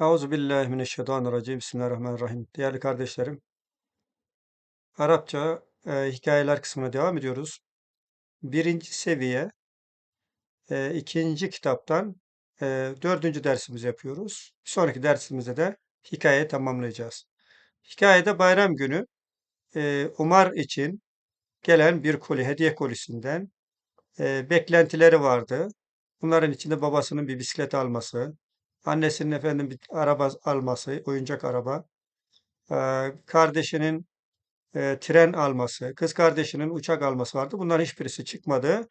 Euzubillahimineşşeytanirracim. Bismillahirrahmanirrahim. Değerli kardeşlerim, Arapça e, hikayeler kısmına devam ediyoruz. Birinci seviye, e, ikinci kitaptan e, dördüncü dersimizi yapıyoruz. Bir sonraki dersimizde de hikayeyi tamamlayacağız. Hikayede bayram günü e, Umar için gelen bir koli, hediye kolisinden e, beklentileri vardı. Bunların içinde babasının bir bisiklet alması, annesinin efendim bir araba alması, oyuncak araba, e, kardeşinin e, tren alması, kız kardeşinin uçak alması vardı. Bunların hiçbirisi çıkmadı.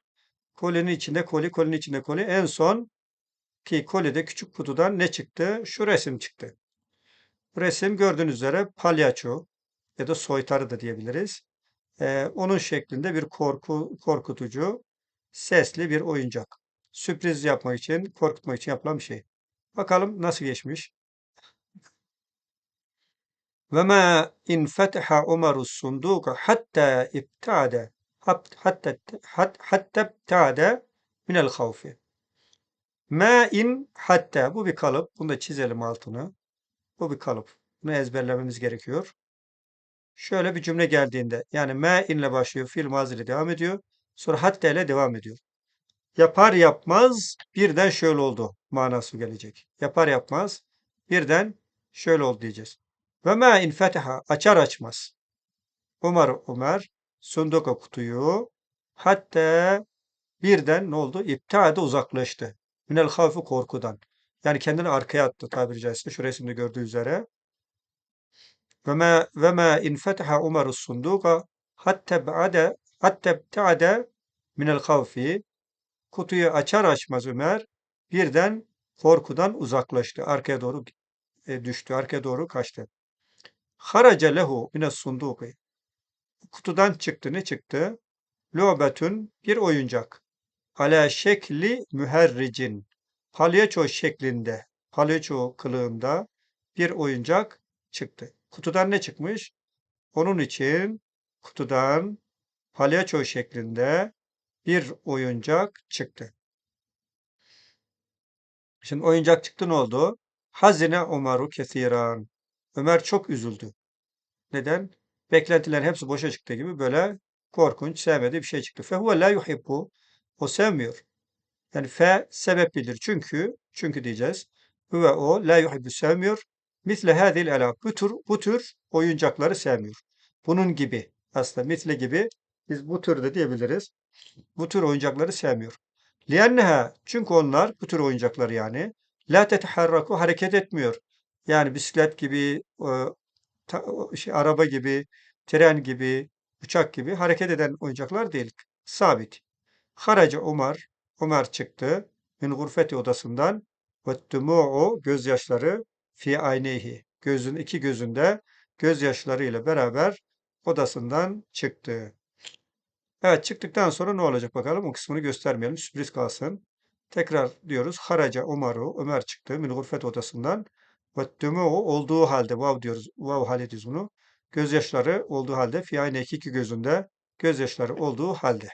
Kolinin içinde koli, kolinin içinde koli. En son ki kolide küçük kutudan ne çıktı? Şu resim çıktı. Bu resim gördüğünüz üzere palyaço ya da soytarı da diyebiliriz. E, onun şeklinde bir korku korkutucu, sesli bir oyuncak. Sürpriz yapmak için, korkutmak için yapılan bir şey. Bakalım nasıl geçmiş. Ve ma in fetaha Umaru sunduka hatta ibtade hatta hatta ibtade min el havfi. Ma in hatta bu bir kalıp. Bunu da çizelim altını. Bu bir kalıp. Bunu ezberlememiz gerekiyor. Şöyle bir cümle geldiğinde yani ma in ile başlıyor. Fiil mazili devam ediyor. Sonra hatta ile devam ediyor. Yapar yapmaz birden şöyle oldu manası gelecek. Yapar yapmaz birden şöyle oldu diyeceğiz. Ve ma in fetaha açar açmaz. Umar Ömer sunduka kutuyu hatta birden ne oldu? İptade uzaklaştı. Minel havfi korkudan. Yani kendini arkaya attı tabiri caizse şu resimde gördüğü üzere. Ve ma ve ma in fetaha Umar sunduka hatta ba'de hatta ibtade minel havfi kutuyu açar açmaz Ömer birden korkudan uzaklaştı. Arkaya doğru e, düştü. Arkaya doğru kaçtı. Haraca lehu mine sunduki. Kutudan çıktı. Ne çıktı? Lobetün bir oyuncak. Ala şekli müherricin. Palyaço şeklinde, palyaço kılığında bir oyuncak çıktı. Kutudan ne çıkmış? Onun için kutudan palyaço şeklinde bir oyuncak çıktı. Şimdi oyuncak çıktı ne oldu? Hazine Umaru kesiran. Ömer çok üzüldü. Neden? Beklentiler hepsi boşa çıktı gibi böyle korkunç, sevmediği bir şey çıktı. Fehuve la yuhibbu. O sevmiyor. Yani fe sebep bilir. Çünkü, çünkü diyeceğiz. Huve o la yuhibbu sevmiyor. Misle hadil ela. Bu tür, bu tür oyuncakları sevmiyor. Bunun gibi. Aslında misle gibi biz bu türde diyebiliriz. Bu tür oyuncakları sevmiyor. Liyenneha çünkü onlar bu tür oyuncaklar yani la teteharraku hareket etmiyor. Yani bisiklet gibi, şey, araba gibi, tren gibi, uçak gibi hareket eden oyuncaklar değil. Sabit. Haraca Umar, Umar çıktı min gurfeti odasından ve dumu'u gözyaşları fi ayneyhi. Gözün iki gözünde gözyaşları ile beraber odasından çıktı. Evet çıktıktan sonra ne olacak bakalım. O kısmını göstermeyelim. Sürpriz kalsın. Tekrar diyoruz. Haraca Umaru. Ömer çıktı. Min gurfet odasından. Ve olduğu halde. Vav diyoruz. Vav hal ediyoruz bunu. Gözyaşları olduğu halde. Fi aynı iki gözünde. Gözyaşları olduğu halde.